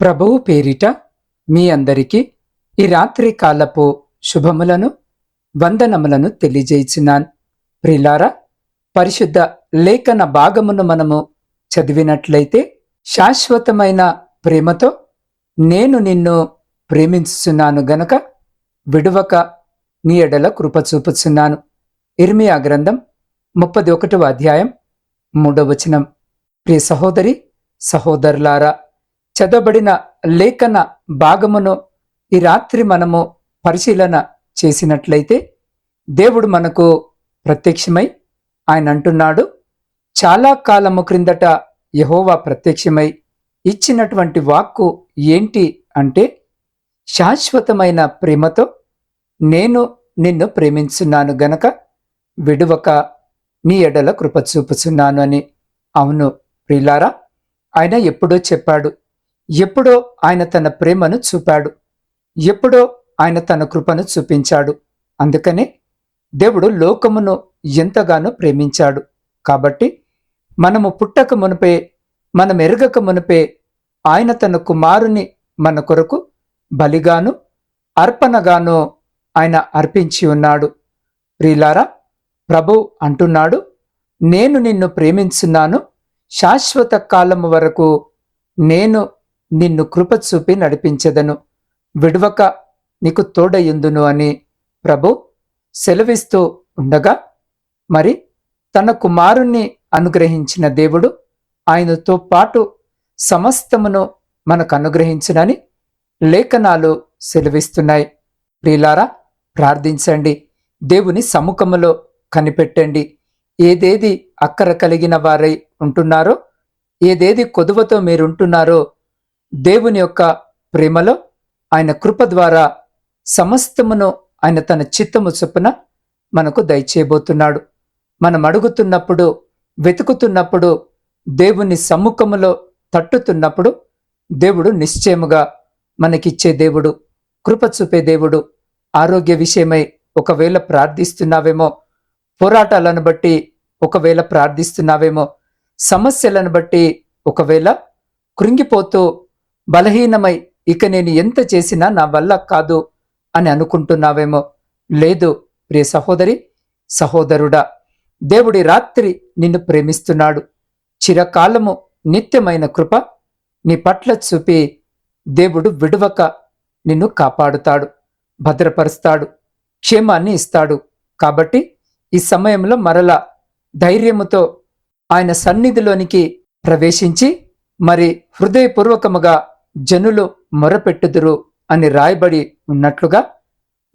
ప్రభువు పేరిట మీ అందరికీ ఈ రాత్రి కాలపు శుభములను వందనములను తెలియజేయుచున్నాను ప్రిలారా పరిశుద్ధ లేఖన భాగమును మనము చదివినట్లయితే శాశ్వతమైన ప్రేమతో నేను నిన్ను ప్రేమించుచున్నాను గనక విడువక నీ ఎడల కృప చూపుచున్నాను. ఇర్మియా గ్రంథం ముప్పది ఒకటవ అధ్యాయం మూడవచనం ప్రియ సహోదరి సహోదరులారా చదవబడిన లేఖన భాగమును ఈ రాత్రి మనము పరిశీలన చేసినట్లయితే దేవుడు మనకు ప్రత్యక్షమై ఆయన అంటున్నాడు. చాలా కాలము క్రిందట యహోవా ప్రత్యక్షమై ఇచ్చినటువంటి వాక్కు ఏంటి అంటే శాశ్వతమైన ప్రేమతో నేను నిన్ను ప్రేమించున్నాను గనక విడువక నీ ఎడల కృప చూపుచున్నాను అని. అవును ప్రిలారా ఆయన ఎప్పుడో చెప్పాడు ఎప్పుడో ఆయన తన ప్రేమను చూపాడు. ఎప్పుడో ఆయన తన కృపను చూపించాడు. అందుకనే దేవుడు లోకమును ఎంతగానో ప్రేమించాడు. కాబట్టి మనము పుట్టక మునిపే మనం ఎరగక మునిపే ఆయన తన కుమారుని మన కొరకు బలిగాను అర్పణగాను ఆయన అర్పించి ఉన్నాడు. ప్రియులారా ప్రభు అంటున్నాడు నేను నిన్ను ప్రేమించున్నాను. శాశ్వత కాలము వరకు నేను నిన్ను కృప చూపి నడిపించదను. విడవక నీకు తోడయుందును అని ప్రభు సెలవిస్తూ ఉండగా మరి తన కుమారుణ్ణి అనుగ్రహించిన దేవుడు ఆయనతో పాటు సమస్తమును మనకు అనుగ్రహించునని లేఖనాలు సెలవిస్తున్నాయి. ప్రియులారా ప్రార్థించండి. దేవుని సముఖములో కనిపెట్టండి. ఏదేది అక్కర కలిగిన వారై ఉంటున్నారో ఏదేది కొదువతో మీరుంటున్నారో దేవుని యొక్క ప్రేమలో ఆయన కృప ద్వారా సమస్తమును ఆయన తన చిత్తము చొప్పున మనకు దయచేయబోతున్నాడు. మనం అడుగుతున్నప్పుడు వెతుకుతున్నప్పుడు దేవుని సమ్ముఖములో తట్టుతున్నప్పుడు దేవుడు నిశ్చయముగా మనకిచ్చే దేవుడు కృప చూపే దేవుడు ఆరోగ్య విషయమై ఒకవేళ ప్రార్థిస్తున్నావేమో పోరాటాలను బట్టి ఒకవేళ ప్రార్థిస్తున్నావేమో సమస్యలను బట్టి ఒకవేళ కృంగిపోతూ బలహీనమై ఇక నేను ఎంత చేసినా నా వల్ల కాదు అని అనుకుంటున్నావేమో. లేదు ప్రియ సహోదరి సహోదరుడా దేవుడి రాత్రి నిన్ను ప్రేమిస్తున్నాడు. చిరకాలము నిత్యమైన కృప నీ పట్ల చూపి దేవుడు విడువక నిన్ను కాపాడుతాడు భద్రపరుస్తాడు క్షేమాన్ని ఇస్తాడు. కాబట్టి ఈ సమయంలో మరల ధైర్యముతో ఆయన సన్నిధిలోనికి ప్రవేశించి మరి హృదయపూర్వకముగా జనులు మొరపెట్టుదురు అని రాయబడి ఉన్నట్లుగా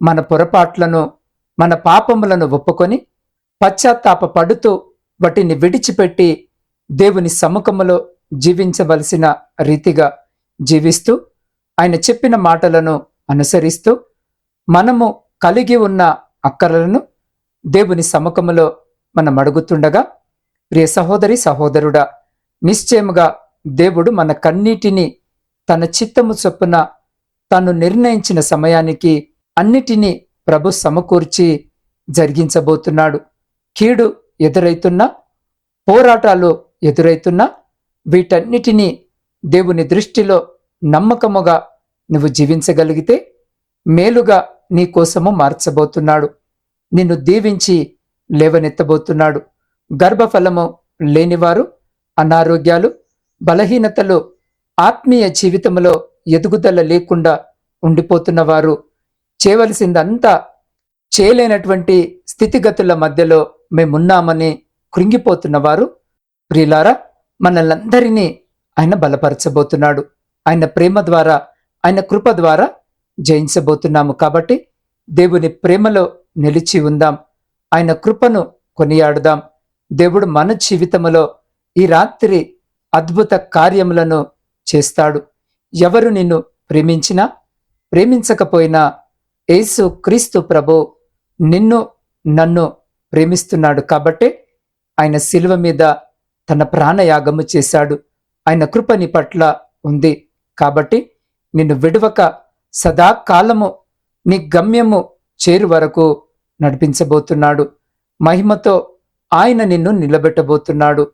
మన పొరపాట్లను మన పాపములను ఒప్పుకొని పశ్చాత్తాప పడుతూ వాటిని విడిచిపెట్టి దేవుని సముఖములో జీవించవలసిన రీతిగా జీవిస్తూ ఆయన చెప్పిన మాటలను అనుసరిస్తూ మనము కలిగి ఉన్న అక్కరలను దేవుని సముఖములో మనం అడుగుతుండగా ప్రియ సహోదరి సహోదరుడా నిశ్చయముగా దేవుడు మన కన్నీటిని తన చిత్తము చొప్పున తను నిర్ణయించిన సమయానికి అన్నిటినీ ప్రభు సమకూర్చి జరిగించబోతున్నాడు. కీడు ఎదురైతున్నా పోరాటాలు ఎదురైతున్నా వీటన్నిటినీ దేవుని దృష్టిలో నమ్మకముగా నువ్వు జీవించగలిగితే మేలుగా నీ కోసము మార్చబోతున్నాడు. నిన్ను దీవించి లేవనెత్తబోతున్నాడు. గర్భఫలము లేనివారు అనారోగ్యాలు బలహీనతలు ఆత్మీయ జీవితంలో ఎదుగుదల లేకుండా ఉండిపోతున్న వారు చేయవలసిందంతా చేయలేనటువంటి స్థితిగతుల మధ్యలో మేమున్నామని కృంగిపోతున్న వారు ప్రియులారా మనల్నందరినీ ఆయన బలపరచబోతున్నాడు. ఆయన ప్రేమ ద్వారా ఆయన కృప ద్వారా జయించబోతున్నాము కాబట్టి దేవుని ప్రేమలో నిలిచి ఉందాం. ఆయన కృపను కొనియాడుదాం. దేవుడు మన జీవితములో ఈ రాత్రి అద్భుత కార్యములను చేస్తాడు. ఎవరు నిన్ను ప్రేమించినా ప్రేమించకపోయినా యేసు క్రీస్తు ప్రభు నిన్ను నన్ను ప్రేమిస్తున్నాడు కాబట్టే ఆయన శిలువ మీద తన ప్రాణయాగము చేశాడు. ఆయన కృప నీ పట్ల ఉంది కాబట్టి నిన్ను విడవక సదాకాలము నీ గమ్యము చేరు వరకు నడిపించబోతున్నాడు. మహిమతో ఆయన నిన్ను నిలబెట్టబోతున్నాడు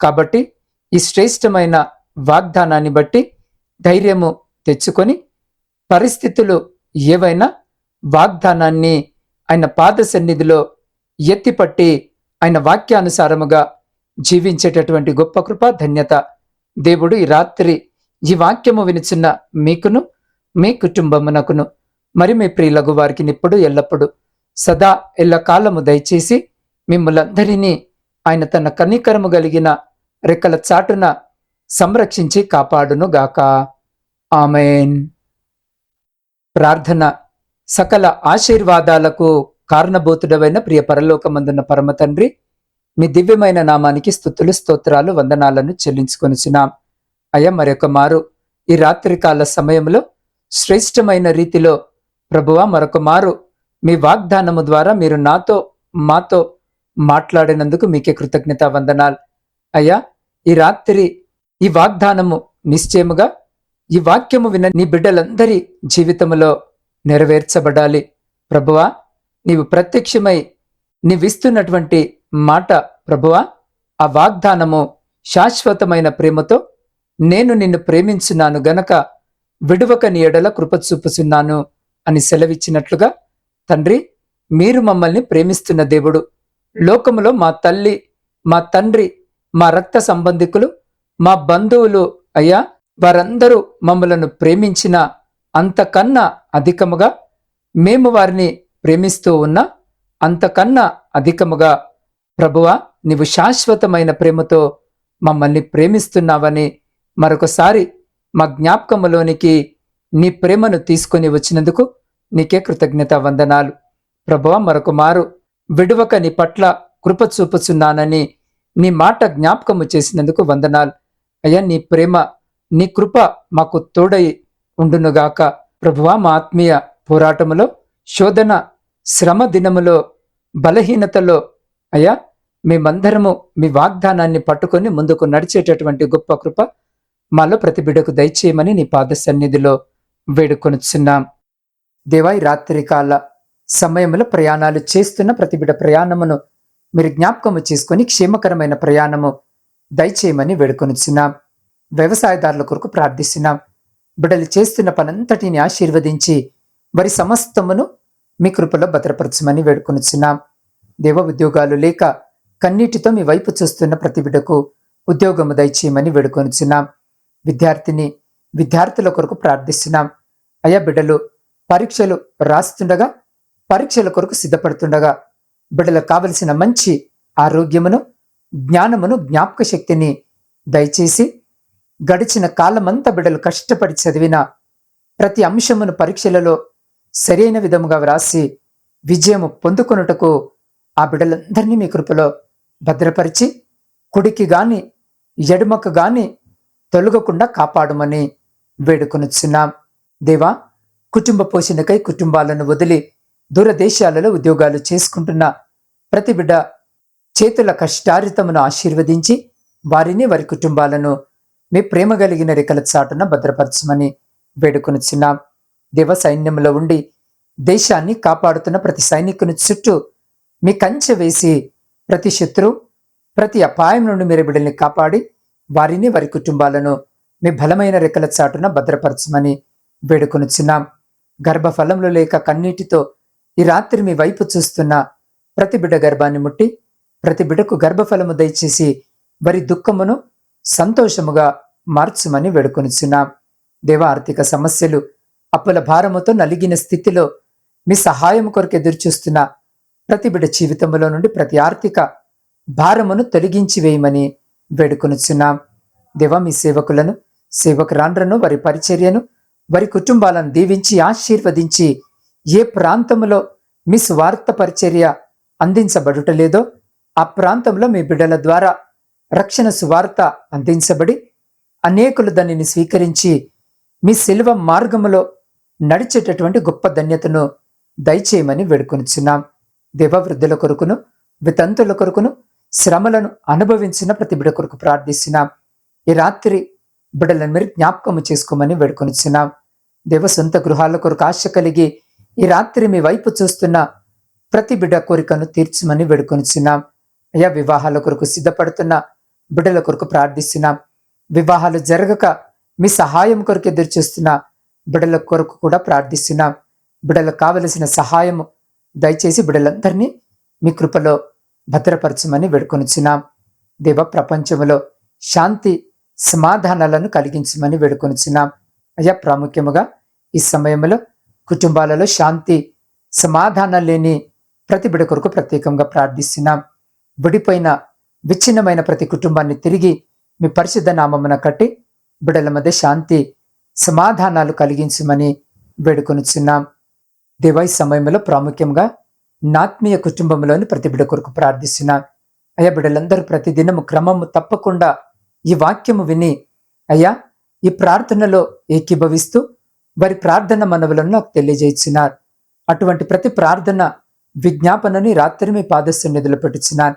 కాబట్టి ఈ శ్రేష్టమైన వాగ్దానాన్ని బట్టి ధైర్యము తెచ్చుకొని పరిస్థితులు ఏవైనా వాగ్దానాన్ని ఆయన పాద సన్నిధిలో ఎత్తిపట్టి ఆయన వాక్యానుసారముగా జీవించేటటువంటి గొప్ప కృప ధన్యత దేవుడు ఈ రాత్రి ఈ వాక్యము వినిచున్న మీకును మీ కుటుంబమునకును మరి మీ ప్రియులకు వారికి నిప్పుడు ఎల్లప్పుడు సదా ఎల్లకాలము దయచేసి మిమ్మలందరినీ ఆయన తన కనికరము కలిగిన రెక్కల చాటున సంరక్షించి కాపాడును గాక ఆమెన్. ప్రార్థన సకల ఆశీర్వాదాలకు కారణభూతుడవైన ప్రియ పరలోకమందున్న పరమ తండ్రి మీ దివ్యమైన నామానికి స్థుతులు స్తోత్రాలు వందనాలను చెల్లించుకొనిచున్నాం. అయ్యా మరొక మారు ఈ రాత్రికాల సమయంలో శ్రేష్టమైన రీతిలో ప్రభువ మరొక మారు మీ వాగ్దానము ద్వారా మీరు నాతో మాతో మాట్లాడినందుకు మీకే కృతజ్ఞత వందనాలు. అయ్యా ఈ రాత్రి ఈ వాగ్దానము నిశ్చయముగా ఈ వాక్యము విన్న నీ బిడ్డలందరి జీవితములో నెరవేర్చబడాలి. ప్రభువా నీవు ప్రత్యక్షమై నీవిస్తున్నటువంటి మాట ప్రభువా ఆ వాగ్దానము శాశ్వతమైన ప్రేమతో నేను నిన్ను ప్రేమించున్నాను గనక విడువక నీ ఎడల కృప చూపుచున్నాను అని సెలవిచ్చినట్లుగా తండ్రి మీరు మమ్మల్ని ప్రేమిస్తున్న దేవుడు లోకములో మా తల్లి మా తండ్రి మా రక్త సంబంధికులు మా బంధువులు అయ్యా వారందరూ మమ్మలను ప్రేమించిన అంతకన్నా అధికముగా మేము వారిని ప్రేమిస్తూ ఉన్నా అంతకన్నా అధికముగా ప్రభువా నీవు శాశ్వతమైన ప్రేమతో మమ్మల్ని ప్రేమిస్తున్నావని మరొకసారి మా జ్ఞాపకములోనికి నీ ప్రేమను తీసుకొని వచ్చినందుకు నీకే కృతజ్ఞత వందనాలు. ప్రభువ మరొక మారు విడువక నీ పట్ల కృప చూపుచున్నానని నీ మాట జ్ఞాపకము చేసినందుకు వందనాలు. అయ్యా నీ ప్రేమ నీ కృప మాకు తోడై ఉండునుగాక ప్రభువా మా ఆత్మీయ పోరాటములో శోధన శ్రమ దినములో బలహీనతలో అయ్యా మేమందరము మీ వాగ్దానాన్ని పట్టుకొని ముందుకు నడిచేటటువంటి గొప్ప కృప మాలో ప్రతి బిడకు దయచేయమని నీ పాద సన్నిధిలో వేడుకొనుచున్నాం. దేవాయి రాత్రికాల సమయంలో ప్రయాణాలు చేస్తున్న ప్రతిబిడ ప్రయాణమును మీరు జ్ఞాపకము చేసుకొని క్షేమకరమైన ప్రయాణము దయచేయమని వేడుకొనుచున్నాం. వ్యవసాయదారుల కొరకు ప్రార్థిస్తున్నాం. బిడలు చేస్తున్న పనంతటిని ఆశీర్వదించి వారి సమస్తమును మీ కృపలో భద్రపరచమని వేడుకొనుచున్నాం. దేవ ఉద్యోగాలు లేక కన్నీటితో మీ వైపు చూస్తున్న ప్రతి బిడ్డకు ఉద్యోగము దయచేయమని వేడుకొనుచున్నాం. విద్యార్థిని విద్యార్థుల కొరకు ప్రార్థిస్తున్నాం. అయ్యా బిడ్డలు పరీక్షలు రాస్తుండగా పరీక్షల కొరకు సిద్ధపడుతుండగా బిడ్డలకు కావలసిన మంచి ఆరోగ్యమును జ్ఞానమును జ్ఞాపక శక్తిని దయచేసి గడిచిన కాలమంతా బిడ్డలు కష్టపడి చదివిన ప్రతి అంశమును పరీక్షలలో సరైన విధముగా వ్రాసి విజయము పొందుకొనుటకు ఆ బిడ్డలందరినీ మీ కృపలో భద్రపరిచి కుడికి గాని ఎడుమకు గాని తొలగకుండా కాపాడమని వేడుకొనుచున్నాం. దేవా కుటుంబ పోషణకై కుటుంబాలను వదిలి దూరదేశాలలో ఉద్యోగాలు చేసుకుంటున్న ప్రతి బిడ్డ చేతుల కష్టారితమును ఆశీర్వదించి వారిని వారి కుటుంబాలను మీ ప్రేమ కలిగిన రెక్కల చాటున భద్రపరచమని వేడుకొనిచున్నాం. దేవ సైన్యంలో ఉండి దేశాన్ని కాపాడుతున్న ప్రతి సైనికుని చుట్టూ మీ కంచె వేసి ప్రతి శత్రు ప్రతి అపాయం నుండి మీరు బిడ్డల్ని కాపాడి వారిని వారి కుటుంబాలను మీ బలమైన రెక్కల చాటున భద్రపరచమని వేడుకొనిచున్నాం. గర్భఫలంలో లేక కన్నీటితో ఈ రాత్రి మీ వైపు చూస్తున్న ప్రతి బిడ్డ గర్భాన్ని ముట్టి ప్రతి బిడకు గర్భఫలము దయచేసి వారి దుఃఖమును సంతోషముగా మార్చుమని వేడుకొనుచున్నాం. దేవ ఆర్థిక సమస్యలు అప్పుల భారముతో నలిగిన స్థితిలో మీ సహాయం కొరకు ఎదురుచూస్తున్న ప్రతి బిడ జీవితంలో నుండి ప్రతి ఆర్థిక భారమును తొలగించి వేయమని వేడుకొనుచున్నాం. దేవ మీ సేవకులను సేవకురాండ్రను వారి పరిచర్యను వారి కుటుంబాలను దీవించి ఆశీర్వదించి ఏ ప్రాంతంలో మీ స్వార్థ పరిచర్య అందించబడుటలేదో ఆ ప్రాంతంలో మీ బిడ్డల ద్వారా రక్షణ సువార్త అందించబడి అనేకులు దానిని స్వీకరించి మీ శిల్వ మార్గములో నడిచేటటువంటి గొప్ప ధన్యతను దయచేయమని వేడుకొనిచున్నాం. దేవవృద్ధుల కొరకును వితంతుల కొరకును శ్రమలను అనుభవించిన ప్రతి బిడ కొరకు ప్రార్థిస్తున్నాం. ఈ రాత్రి బిడ్డలను మీరు జ్ఞాపకము చేసుకోమని వేడుకొనిచున్నాం. దేవ సొంత గృహాల కొరకు ఆశ కలిగి ఈ రాత్రి మీ వైపు చూస్తున్న ప్రతి బిడ్డ కోరికను తీర్చమని వేడుకొనిచున్నాం. అయ్యా వివాహాల కొరకు సిద్ధపడుతున్న బిడ్డల కొరకు ప్రార్థిస్తున్నాం. వివాహాలు జరగక మీ సహాయం కొరకు ఎదురు చూస్తున్న బిడల కొరకు కూడా ప్రార్థిస్తున్నాం. బిడలకు కావలసిన సహాయము దయచేసి బిడ్డలందరినీ మీ కృపలో భద్రపరచమని వేడుకొనుచున్నాం. దేవ ప్రపంచంలో శాంతి సమాధానాలను కలిగించమని వేడుకొనుచున్నాం. అయ్యా ప్రాముఖ్యముగా ఈ సమయంలో కుటుంబాలలో శాంతి సమాధానం లేని ప్రతి బిడ కొరకు ప్రత్యేకంగా ప్రార్థిస్తున్నాం. విడిపోయిన విచ్ఛిన్నమైన ప్రతి కుటుంబాన్ని తిరిగి మీ పరిశుద్ధ నామమున కట్టి బిడల మధ్య శాంతి సమాధానాలు కలిగించమని వేడుకొనిచున్నాం. దేవా సమయంలో ప్రాముఖ్యంగా నాత్మీయ కుటుంబంలోని ప్రతి బిడ కొరకు ప్రార్థిస్తున్నాం. అయ్యా బిడ్డలందరూ ప్రతిదినము క్రమము తప్పకుండా ఈ వాక్యము విని అయ్యా ఈ ప్రార్థనలో ఏకీభవిస్తూ వారి ప్రార్థన మనవులను నాకు తెలియజేస్తున్నారు అటువంటి ప్రతి ప్రార్థన విజ్ఞాపనని రాత్రి మీ పాదస్సు నిధులు పెట్టుచున్నాను.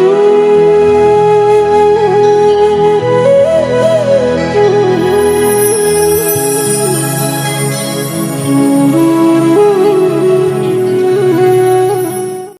Ooh.